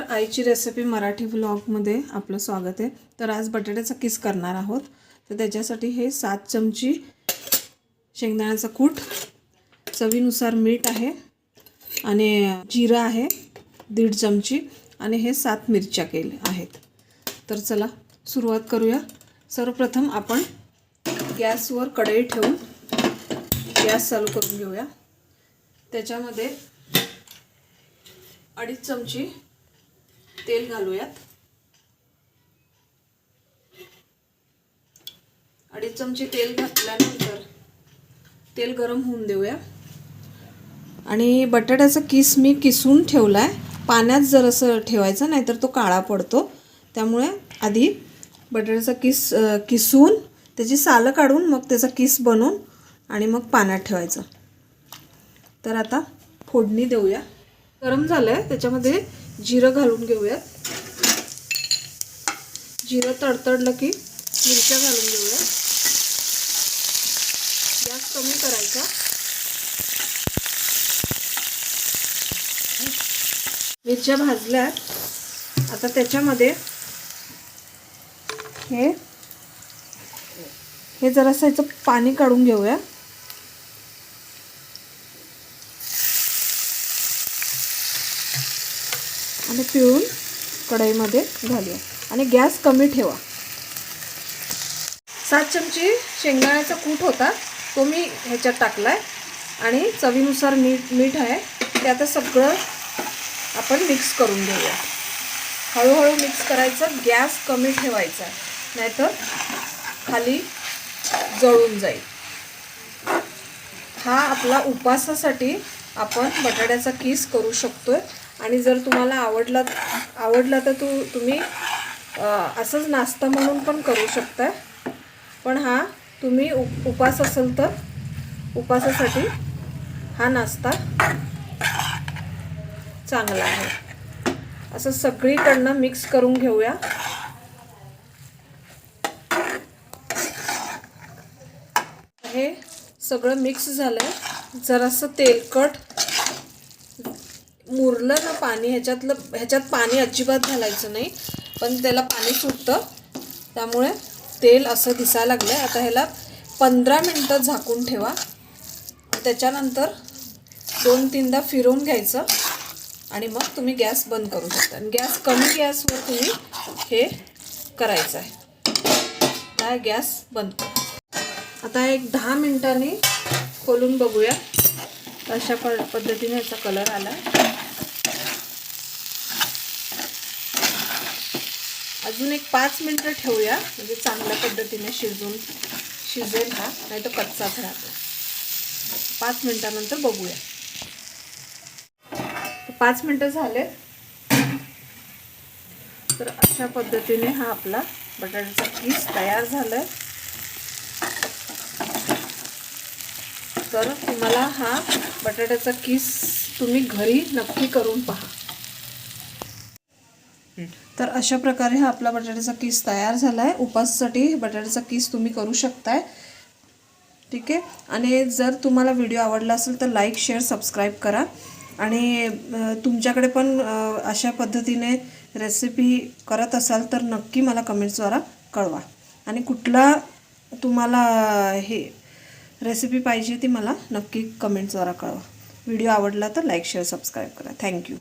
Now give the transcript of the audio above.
नमस्कार आईची रेसिपी मराठी व्लॉगमध्ये आपलं स्वागत आहे. तर आज बटाट्याचा किस करणार आहोत. तर त्याच्यासाठी हे सात चमची शेंगदाण्याचा कूट चवीनुसार मीठ आहे आणि जिरा आहे दीड चमची आणि हे सात मिरच्या केले आहेत. तर चला सुरुवात करूया. सर्वप्रथम आपण गॅसवर कढई ठेवून गॅस चालू करून घेऊया. त्याच्यामध्ये अडीच चमची तेल घालूयात. अडीच चमची तेल घातल्यानंतर तेल गरम होऊन देऊया. आणि बटाट्याचा किस मी किसून ठेवला आहे पाण्यात जर असं ठेवायचं नाहीतर तो काळा पडतो. त्यामुळे आधी बटाट्याचा किस किसून त्याची सालं काढून मग त्याचा किस बनवून आणि मग पाण्यात ठेवायचं. तर आता फोडणी देऊया. गरम झालं आहे त्याच्यामध्ये जिरं घालून घेऊयात. जिरं तडतडलं की मिरच्या घालून घेऊया गॅस कमी करायचा. मिरच्या भाजल्या आता त्याच्यामध्ये हे हे जरासं याचं पाणी काढून घेऊया. आणि पिळून कढईमध्ये घालूया. आणि गॅस कमी ठेवा. सात चमची शेंगदाण्याचा कूट होता. तो मी ह्याच्यात टाकला आहे आणि चवीनुसार मीठ मीठ आहे. ते आता सगळं आपण मिक्स करून घेऊया. हळूहळू मिक्स करायचं. गॅस कमी ठेवायचा. नाहीतर खाली जळून जाईल. हा आपला उपासासाठी आपण बटाट्याचा किस करू शकतोय. आणि जर तुम्हाला आवडला आवडला तर तू तुम्ही असंच नाश्ता म्हणून पण करू शकता पण हा तुम्ही उप उपास असेल तर उपासासाठी हा नाश्ता चांगला आहे. असं सगळीकडनं मिक्स करून घेऊया. हे सगळं मिक्स झालं आहे जरासं तेलकट मुरलं ना पाणी ह्याच्यातलं ह्याच्यात पाणी अजिबात घालायचं नाही. पण त्याला पाणी सुटतं. त्यामुळे तेल असं दिसायला लागलं आहे आता ह्याला पंधरा मिनटं झाकून ठेवा. त्याच्यानंतर दोन तीनदा फिरवून घ्यायचं. आणि मग तुम्ही गॅस बंद करू शकता. आणि गॅस कमी गॅसवर तुम्ही हे करायचं आहे. आता गॅस बंद करा. आता एक दहा मिनिटांनी खोलून बघूया. अशा प पद्धतीने याचा कलर आला. अजून एक पाच मिनटं ठेवूया. म्हणजे चांगल्या पद्धतीने शिजून शिजेल हा. नाही तर कच्चाच राहतो पाच मिनटानंतर बघूया. पाच मिनटं झाले. तर अशा पद्धतीने हा आपला बटाट्याचा पीस तयार झालाय. तर तुम्हाला हा बटाट्याचा किस तुम्ही घरी नक्की करून पहा. तर अशा प्रकारे हा आपला बटाट्याचा किस तयार झाला आहे उपाससाठी बटाट्याचा किस तुम्ही करू शकताय. ठीक आहे? आणि जर तुम्हाला व्हिडिओ आवडला असेल तर लाईक शेअर सबस्क्राईब करा. आणि तुमच्याकडे पण अशा पद्धतीने रेसिपी करत असाल तर नक्की मला कमेंट्सद्वारा कळवा. आणि कुठला तुम्हाला हे रेसिपी पाहिजे ती मला नक्की कमेंट्सद्वारा कळवा. व्हिडिओ आवडला तर लाईक शेअर सबस्क्राईब करा. Thank you.